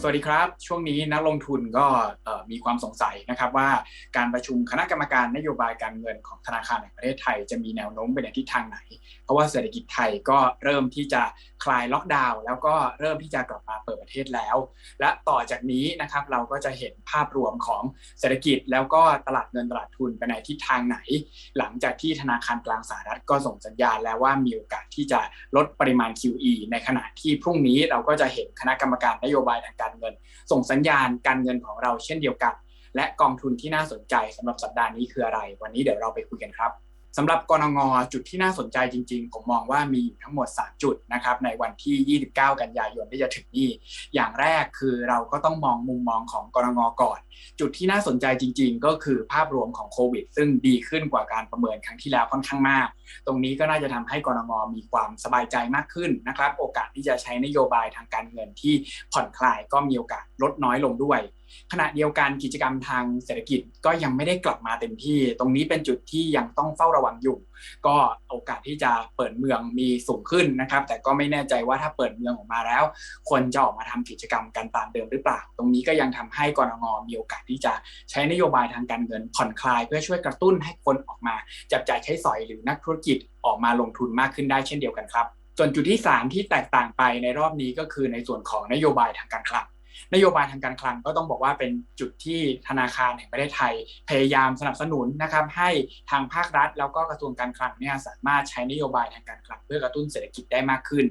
สวัสดีครับ ช่วงนี้นักลงทุนก็มีความสงสัยนะครับว่าการประชุมคณะกรรมการนโยบายการเงินของธนาคารแห่งประเทศไทยจะมีแนวโน้มไปในทิศทางไหน เพราะว่าเศรษฐกิจไทยก็เริ่มที่จะคลายล็อกดาวน์แล้วก็เริ่มที่จะกลับมาเปิดประเทศแล้ว และต่อจากนี้นะครับเราก็จะเห็นภาพรวมของเศรษฐกิจแล้วก็ตลาดเงินตลาดทุนไปในทิศทางไหน หลังจากที่ธนาคารกลางสหรัฐก็ส่งสัญญาณแล้วว่ามีโอกาสที่จะลดปริมาณ QE ในขณะที่พรุ่งนี้เราก็จะเห็นคณะกรรมการนโยบายทางการเงิน ส่งสัญญาณการเงินของเราเช่นเดียวกัน และกองทุนที่น่าสนใจสำหรับสัปดาห์นี้คืออะไร วันนี้เดี๋ยวเราไปคุยกันครับ สำหรับกรงงจุดที่น่าสนใจจริงๆ ผมมองว่ามีอยู่ทั้งหมด 3 จุดนะครับในวันที่ 29 กันยายนที่จะถึงนี้ อย่างแรกคือเราก็ต้องมองมุมมองของกรงงก่อน จุดที่น่าสนใจจริง ๆ ก็คือภาพรวมของโควิด ซึ่งดีขึ้นกว่าการประเมินครั้งที่แล้วค่อนข้างมาก ตรงนี้ก็น่าจะทำให้กรงงมีความสบายใจมากขึ้นนะครับ โอกาสที่จะใช้นโยบายทางการเงินที่ผ่อนคลายก็มีโอกาสลดน้อยลงด้วย ขณะเดียวกันกิจกรรมทางเศรษฐกิจก็ยังไม่ได้กลับมาเต็มที่ ตรงนี้เป็นจุดที่ยังต้องเฝ้าระวังอยู่ ก็โอกาสที่จะเปิดเมืองมีสูงขึ้นนะครับ แต่ก็ไม่แน่ใจว่าถ้าเปิดเมืองออกมาแล้ว คนจะออกมาทำกิจกรรมกันตามเดิมหรือเปล่า ตรงนี้ก็ยังทำให้กรงงมีโอกาสที่จะใช้นโยบายทางการเงินผ่อนคลาย เพื่อช่วยกระตุ้นให้คนออกมา จับจ่ายใช้สอยหรือนักธุรกิจออกมาลงทุนมากขึ้นได้เช่นเดียวกันครับส่วนจุดที่ 3 ที่แตกต่างไปในรอบนี้ก็คือในส่วนของนโยบายทางการคลัง นโยบายทางการคลังก็ต้องบอกว่าเป็นจุดที่ธนาคารแห่งประเทศไทย พยายามสนับสนุนนะครับให้ทางภาครัฐ แล้วก็กระทรวงการคลังเนี่ยสามารถใช้นโยบายทางการคลังเพื่อกระตุ้นเศรษฐกิจได้มากขึ้น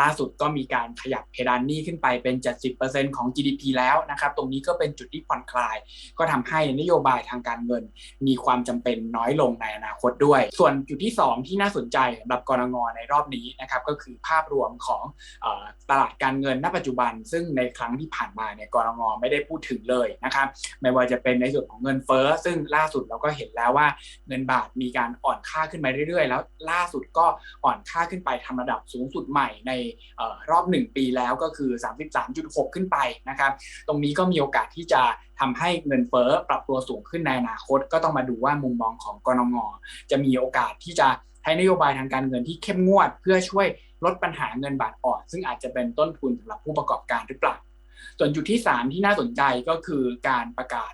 ล่าสุดก็มีการขยับเพดานหนี้ขึ้นไปเป็น 70%ของ GDP แล้วนะครับตรงนี้ก็เป็นจุดที่ผ่อนคลาย ก็ทำให้นโยบายทางการเงิน มีความจำเป็นน้อยลงในอนาคตด้วย ส่วนจุดที่ 2 ที่น่าสนใจสำหรับกรงงในรอบนี้นะครับก็คือภาพรวมของตลาดการเงินณปัจจุบัน ซึ่งในครั้งที่ผ่านมาเนี่ยกรงไม่ได้พูดถึงเลยนะครับไม่ว่าจะเป็นในส่วนของเงินเฟ้อซึ่งล่าสุดเราก็เห็นแล้วว่าเงินบาทมีการอ่อนค่าขึ้นมาเรื่อยๆ แล้วล่าสุดก็อ่อนค่าขึ้นไปทำระดับสูงสุดใหม่ในรอบ 1 ปีแล้วก็คือ 33.6 ขึ้นไปนะครับตรงนี้ก็มีโอกาสที่จะทำให้เงินเฟ้อปรับตัวสูงขึ้นในอนาคต ก็ต้องมาดูว่ามุมมองของกรงงจะมีโอกาสที่จะให้นโยบายทางการเงินที่เข้มงวด เพื่อช่วยลดปัญหาเงินบาทอ่อน ซึ่งอาจจะเป็นต้นทุนสำหรับผู้ประกอบการหรือเปล่า ส่วนจุดที่ 3 ที่น่าสนใจก็คือการประกาศ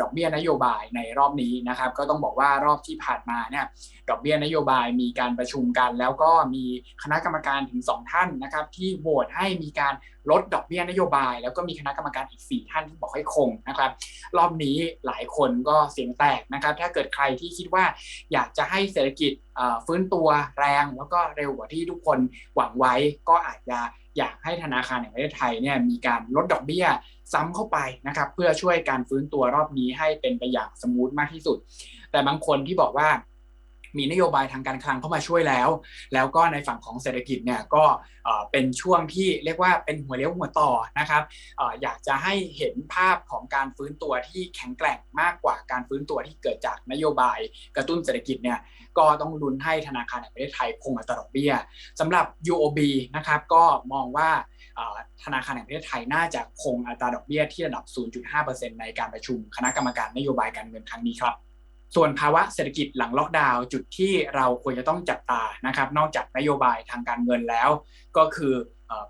ดอกเบี้ยนโยบายในรอบนี้นะครับ ก็ต้องบอกว่ารอบที่ผ่านมาเนี่ยดอกเบี้ยนโยบายมีการประชุมกัน แล้วก็มีคณะกรรมการถึง 2 ท่านนะครับ ที่โหวตให้มีการลดดอกเบี้ยนโยบาย แล้วก็มีคณะกรรมการอีก 4 ท่านที่บอกให้คงนะครับ รอบนี้หลายคนก็เสียงแตกนะครับ ถ้าเกิดใครที่คิดว่าอยากจะให้เศรษฐกิจฟื้นตัวแรงแล้วก็เร็วกว่าที่ทุกคนหวังไว้ก็อาจจะอยากให้ธนาคารแห่งประเทศไทยเนี่ยมีการลดดอกเบี้ยซ้ำเข้าไปนะครับเพื่อช่วยการฟื้นตัวรอบนี้ให้เป็นไปอย่างสมูทมากที่สุด แต่บางคนที่บอกว่า มีนโยบายทางการคลังเข้ามาช่วยแล้ว แล้วก็ในฝั่งของเศรษฐกิจเนี่ยก็เป็นช่วงที่เรียกว่าเป็นหัวเลี้ยวหัวต่อนะครับอยากจะให้เห็นภาพของการฟื้นตัวที่แข็งแกร่งมากกว่าการฟื้นตัวที่เกิดจากนโยบายกระตุ้นเศรษฐกิจเนี่ยก็ต้องลุ้นให้ธนาคารแห่งประเทศไทยคงอัตราดอกเบี้ยสำหรับ UOB นะครับก็มองว่าธนาคารแห่งประเทศไทยน่าจะคงอัตราดอกเบี้ยที่ระดับ 0.5%ในการประชุมคณะกรรมการนโยบายการเงินครั้งนี้ครับ ส่วนภาวะเศรษฐกิจหลังล็อกดาวน์จุดที่เราควรจะต้องจับตานะครับ นอกจากนโยบายทางการเงินแล้ว ก็คือ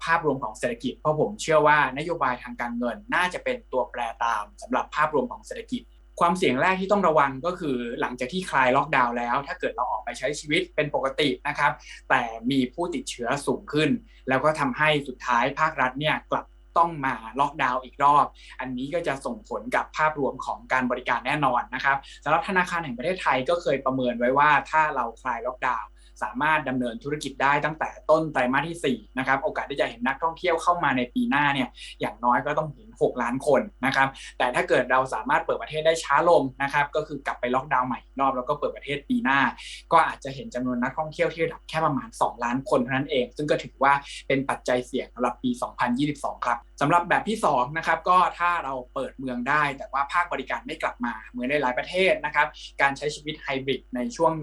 ภาพรวมของเศรษฐกิจ เพราะผมเชื่อว่านโยบายทางการเงินน่าจะเป็นตัวแปรตามสำหรับภาพรวมของเศรษฐกิจ ความเสี่ยงแรกที่ต้องระวังก็คือหลังจากที่คลายล็อกดาวน์แล้ว ถ้าเกิดเราออกไปใช้ชีวิตเป็นปกตินะครับ แต่มีผู้ติดเชื้อสูงขึ้น แล้วก็ทำให้สุดท้ายภาครัฐเนี่ยกลับ ต้องมาล็อกดาวน์อีกรอบ อันนี้ก็จะส่งผลกับภาพรวมของการบริการแน่นอนนะครับสำหรับธนาคารแห่งประเทศไทยก็เคยประเมินไว้ว่าถ้าเราคลายล็อกดาวน์สามารถดำเนินธุรกิจได้ตั้งแต่ต้นไตรมาสที่4นะครับโอกาสที่จะเห็นนักท่องเที่ยวเข้ามาในปีหน้าเนี่ยอย่างน้อยก็ต้องเห็น6ล้านคนนะครับแต่ถ้าเกิดเราสามารถเปิดประเทศได้ช้าลงนะครับก็คือกลับไปล็อกดาวน์ใหม่รอบแล้วก็เปิดประเทศปีหน้า ก็อาจจะเห็นจำนวนนักท่องเที่ยวที่ระดับแค่ประมาณ 2 ล้านคนเท่านั้นเอง ซึ่งก็ถือว่าเป็นปัจจัยเสี่ยงสำหรับปี 2022 ครับ สำหรับแบบที่2นะครับก็ถ้าเราเปิดเมืองได้ แต่ว่าภาคบริการไม่กลับมาเหมือนในหลายประเทศนะครับการใช้ชีวิตไฮบริดในช่วง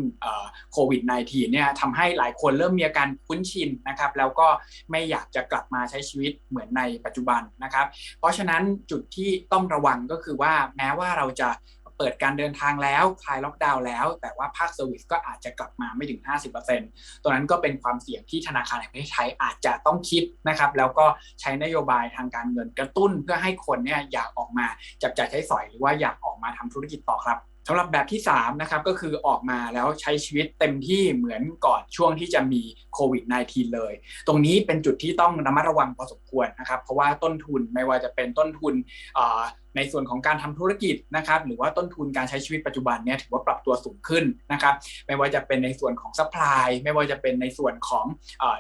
โควิด -19 เนี่ยทำให้หลายคนเริ่มมีอาการคุ้นชินนะครับแล้วก็ไม่อยากจะกลับมาใช้ชีวิตเหมือนในปัจจุบันนะครับ เพราะฉะนั้นจุดที่ต้องระวังก็คือว่าแม้ว่าเราจะ เปิดการเดินทางแล้วคลายล็อกดาวน์แล้ว แต่ว่าภาคเซอร์วิสก็อาจจะกลับมาไม่ถึง 50%ตัวนั้นก็เป็นความเสี่ยงที่ธนาคารแห่งประเทศไทยอาจจะต้องคิดนะครับ แล้วก็ใช้นโยบายทางการเงินกระตุ้นเพื่อให้คนเนี่ยอยากออกมาจับจ่ายใช้สอยหรือว่าอยากออกมาทำธุรกิจต่อครับสำหรับแบบที่3นะครับก็คือออกมาแล้วใช้ชีวิตเต็มที่เหมือนก่อนช่วงที่จะมีโควิด -19 เลย ตรงนี้เป็นจุดที่ต้องระมัดระวังพอสมควรนะครับ เพราะว่าต้นทุนไม่ว่าจะเป็นต้นทุนในส่วนของการทำธุรกิจนะครับหรือว่าต้นทุนการใช้ชีวิตปัจจุบันเนี่ยถือว่าปรับตัวสูงขึ้นนะครับไม่ว่าจะเป็นในส่วนของซัพพลายไม่ว่าจะเป็นในส่วนของ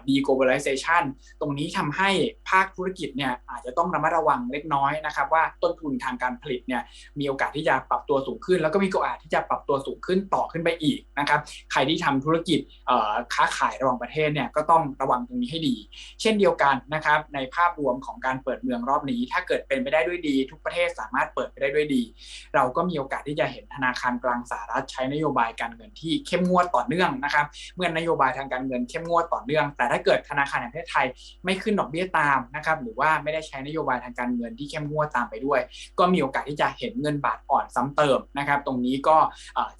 deglobalization ตรงนี้ทำให้ภาคธุรกิจเนี่ยอาจจะต้องระมัดระวังเล็กน้อยนะครับว่าต้นทุนทางการผลิตเนี่ยมีโอกาสที่จะปรับตัวสูงขึ้น แล้วก็มีโอกาสที่จะปรับตัวสูงขึ้นต่อขึ้นไปอีกนะครับใครที่ทำธุรกิจค้าขายระหว่างประเทศเนี่ยก็ต้องระวังตรงนี้ให้ดี เช่นเดียวกันนะครับในภาพรวมของการเปิดเมืองรอบนี้ ถ้าเกิดเป็นไปได้ด้วยดี ทุกประเทศสามารถเปิดไปได้ด้วยดี เราก็มีโอกาสที่จะเห็นธนาคารกลางสหรัฐใช้นโยบายการเงินที่เข้มงวดต่อเนื่องนะครับ เมื่อนโยบายทางการเงินเข้มงวดต่อเนื่อง แต่ถ้าเกิดธนาคารแห่งประเทศไทยไม่ขึ้นดอกเบี้ยตามนะครับหรือว่าไม่ได้ใช้นโยบายทางการเงินที่เข้มงวดตามไปด้วย ก็มีโอกาสที่จะเห็นเงินบาทอ่อนซ้ำเติมนะครับตรงนี้ก็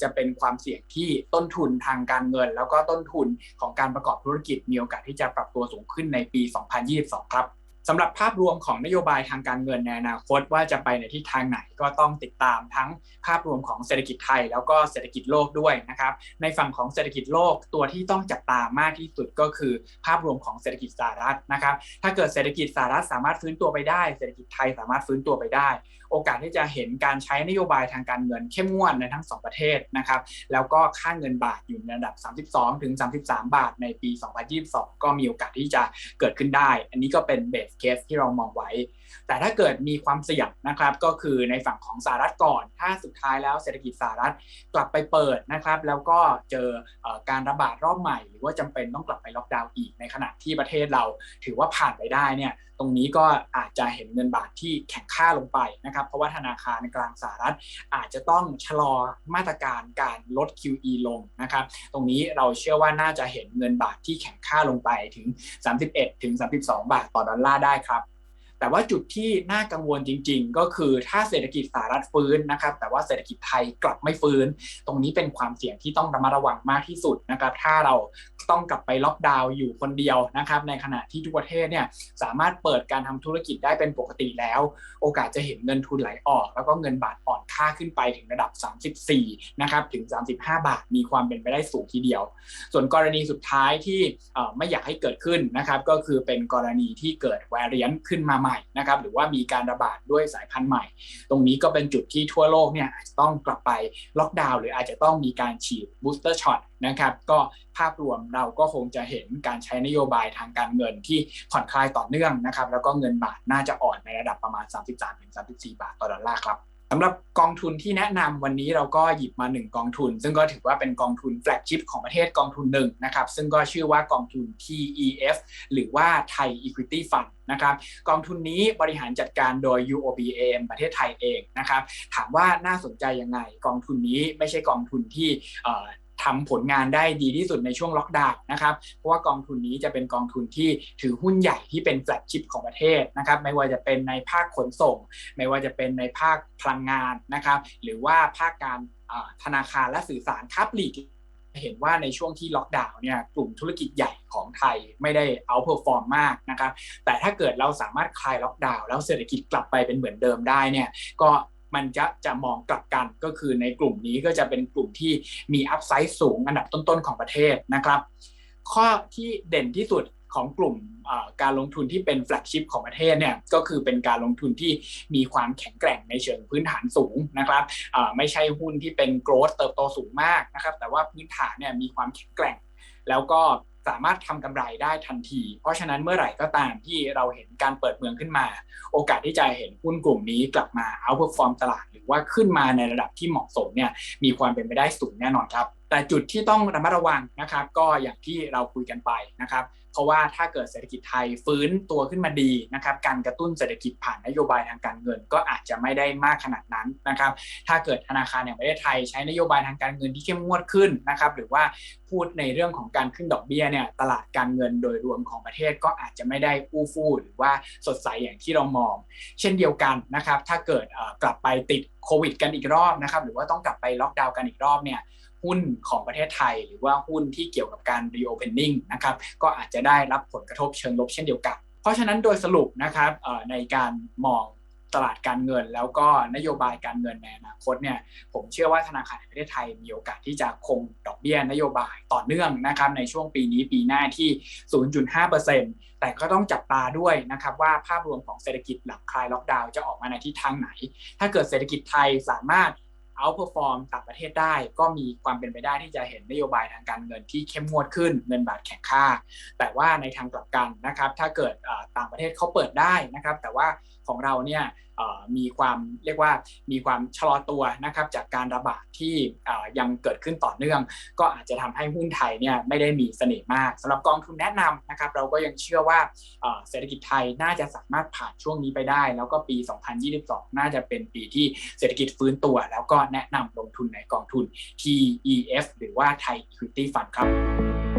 จะเป็นความเสี่ยงที่ต้นทุนทางการเงิน แล้วก็ต้นทุนของการประกอบธุรกิจมีโอกาสที่จะปรับตัวสูงขึ้นในปี 2022 ครับ สำหรับภาพรวมของนโยบายทางการเงินในอนาคตว่าจะไปในทิศทางไหนก็ต้องติดตามทั้งภาพรวมของเศรษฐกิจไทย แล้วก็เศรษฐกิจโลกด้วยนะครับในฝั่งของเศรษฐกิจโลกตัวที่ต้องจับตามากที่สุดก็คือ ภาพรวมของเศรษฐกิจสหรัฐนะครับถ้าเกิดเศรษฐกิจสหรัฐสามารถฟื้นตัวไปได้ เศรษฐกิจไทยสามารถฟื้นตัวไปได้ โอกาสที่จะเห็นการใช้นโยบายทางการเงินเข้มงวดในทั้ง 2 ประเทศนะครับแล้วก็ค่าเงินบาทอยู่ในระดับ 32 ถึง 33 บาทในปี 2022 ก็มีโอกาสที่จะเกิดขึ้นได้ อันนี้ก็เป็นเบสเคสที่เรามองไว้แต่ถ้าเกิดมีความเสี่ยงนะครับก็คือในฝั่งของสหรัฐก่อน ถ้าสุดท้ายแล้วเศรษฐกิจสหรัฐกลับไปเปิดนะครับแล้วก็เจอการระบาดรอบใหม่ หรือว่าจำเป็นต้องกลับไปล็อกดาวน์อีกในขณะที่ประเทศเราถือว่าผ่านไปได้เนี่ยตรงนี้ก็อาจจะเห็นเงินบาทที่แข็งค่าลงไปนะครับเพราะว่าธนาคารกลางสหรัฐอาจจะต้องชะลอมาตรการการลด QE ลงนะครับตรงนี้เราเชื่อว่าน่าจะเห็นเงินบาทที่แข็งค่าลงไปถึง 31ถึง32 บาทต่อดอลลาร์ได้ครับ แต่ว่าจุดที่น่ากังวลจริง ๆ ก็คือถ้าเศรษฐกิจสหรัฐฟื้นนะครับ แต่ว่าเศรษฐกิจไทยกลับไม่ฟื้น ตรงนี้เป็นความเสี่ยงที่ต้องระมัดระวังมากที่สุดนะครับ ถ้าเราต้องกลับไปล็อกดาวน์อยู่คนเดียวนะครับ ในขณะที่ทุกประเทศเนี่ยสามารถเปิดการทำธุรกิจได้เป็นปกติแล้ว โอกาสจะเห็นเงินทุนไหลออก แล้วก็เงินบาทอ่อนค่าขึ้นไปถึงระดับ 34 นะครับ ถึง 35 บาท มีความเป็นไปได้สูงทีเดียว ส่วนกรณีสุดท้ายที่ไม่อยากให้เกิดขึ้นนะครับ ก็คือเป็นกรณีที่เกิดแวรเรียนขึ้นมาใหม่นะครับหรือว่ามีการระบาดด้วยสายพันธุ์ใหม่ ตรงนี้ก็เป็นจุดที่ทั่วโลกเนี่ยอาจจะต้องกลับไปล็อกดาวน์หรืออาจจะต้องมีการฉีดบูสเตอร์ช็อตนะครับก็ภาพรวมเราก็คงจะเห็นการใช้นโยบายทางการเงินที่ผ่อนคลายต่อเนื่องนะครับแล้วก็เงินบาทน่าจะอ่อนในระดับประมาณ 33-34 บาทต่อดอลลาร์ครับ สำหรับกองทุนที่แนะนำวันนี้เราก็หยิบมา 1 กองทุน ซึ่งก็ถือว่าเป็นกองทุนแฟลกชิพของประเทศกองทุนหนึ่งนะครับซึ่งก็ชื่อว่ากองทุน TEF หรือว่าไทย Equity Fund นะครับกองทุนนี้บริหารจัดการโดย UOB AM ประเทศไทยเองนะครับถามว่าน่าสนใจยังไงกองทุนนี้ไม่ใช่กองทุนที่ ทำผลงานได้ดีที่สุดในช่วงล็อกดาวน์นะครับ เพราะว่ากองทุนนี้จะเป็นกองทุนที่ถือหุ้นใหญ่ที่เป็นแฟลกชิพของประเทศนะครับ ไม่ว่าจะเป็นในภาคขนส่ง ไม่ว่าจะเป็นในภาคพลังงานนะครับ หรือว่าภาคการธนาคารและสื่อสารคับลีกเห็นว่าในช่วงที่ล็อกดาวน์เนี่ยกลุ่มธุรกิจใหญ่ของไทยไม่ได้เอาเพอร์ฟอร์มมากนะครับ แต่ถ้าเกิดเราสามารถคลายล็อกดาวน์แล้วเศรษฐกิจกลับไปเป็นเหมือนเดิมได้เนี่ยก็ มันจะจะมองกลับกันก็คือในกลุ่มนี้ก็จะเป็นกลุ่มที่มีอัพไซด์สูงอันดับต้นๆของประเทศนะครับ ข้อที่เด่นที่สุดของกลุ่มการลงทุนที่เป็นแฟลกชิพของประเทศเนี่ยก็คือเป็นการลงทุนที่มีความแข็งแกร่งในเชิงพื้นฐานสูงนะครับไม่ใช่หุ้นที่เป็นโกรดเติบโตสูงมากนะครับแต่ว่าพื้นฐานเนี่ยมีความแข็งแกร่ง แล้วก็ สามารถทำกำไรได้ทันที เพราะฉะนั้นเมื่อไหร่ก็ตามที่เราเห็นการเปิดเมืองขึ้นมา โอกาสที่จะเห็นหุ้นกลุ่มนี้กลับมาเอาเปอร์ฟอร์มตลาด หรือว่าขึ้นมาในระดับที่เหมาะสมเนี่ยมีความเป็นไปได้สูงแน่นอนครับ แต่จุดที่ต้องระมัดระวังนะครับ ก็อย่างที่เราคุยกันไปนะครับ เพราะว่าถ้าเกิดเศรษฐกิจไทยฟื้นตัวขึ้นมาดีนะครับ การกระตุ้นเศรษฐกิจผ่านนโยบายทางการเงิน ก็อาจจะไม่ได้มากขนาดนั้นนะครับ ถ้าเกิดธนาคารแห่งประเทศไทยใช้นโยบายทางการเงินที่เข้มงวดขึ้นนะครับ หรือว่าพูดในเรื่องของการขึ้นดอกเบี้ยเนี่ยตลาดการเงินโดยรวมของประเทศก็อาจจะไม่ได้อู้ฟู่หรือว่าสดใสอย่างที่เรามอง เช่นเดียวกันนะครับ ถ้าเกิดกลับไปติดโควิด กันอีกรอบนะครับ หรือว่าต้องกลับไปล็อกดาวน์กันอีกรอบเนี่ย หุ้นของประเทศไทย หรือว่าหุ้นที่เกี่ยวกับการ reopening นะครับก็อาจจะได้รับผลกระทบเชิงลบเช่นเดียวกัน เพราะฉะนั้นโดยสรุปนะครับในการมองตลาดการเงินแล้วก็นโยบายการเงินในอนาคตเนี่ยผมเชื่อว่าธนาคารแห่งประเทศไทยมีโอกาสที่จะคงดอกเบี้ยนโยบายต่อเนื่องนะครับในช่วงปีนี้ปีหน้าที่ 0.5%แต่ก็ต้องจับตาด้วยนะครับว่าภาพรวมของเศรษฐกิจหลังคลายล็อกดาวน์จะออกมาในทิศทางไหน ถ้าเกิดเศรษฐกิจไทยสามารถ เอาเพอร์ฟอร์มต่างประเทศได้ ก็มีความเป็นไปได้ที่จะเห็นนโยบายทางการเงินที่เข้มงวดขึ้นเงินบาทแข็งค่า แต่ว่าในทางกลับกันนะครับถ้าเกิดต่างประเทศเขาเปิดได้นะครับ แต่ว่า ของเราเนี่ยมีความเรียกว่ามีความชะลอตัวนะครับจากการระบาดที่ยังเกิดขึ้นต่อเนื่อง ก็อาจจะทำให้หุ้นไทยเนี่ยไม่ได้มีเสน่ห์มากสำหรับกองทุนแนะนำนะครับเราก็ยังเชื่อว่าเศรษฐกิจไทยน่าจะสามารถผ่านช่วงนี้ไปได้ แล้วก็ปี 2022 น่าจะเป็นปีที่เศรษฐกิจฟื้นตัว แล้วก็แนะนำลงทุนในกองทุน TEF หรือว่าไทย Equity Fund ครับ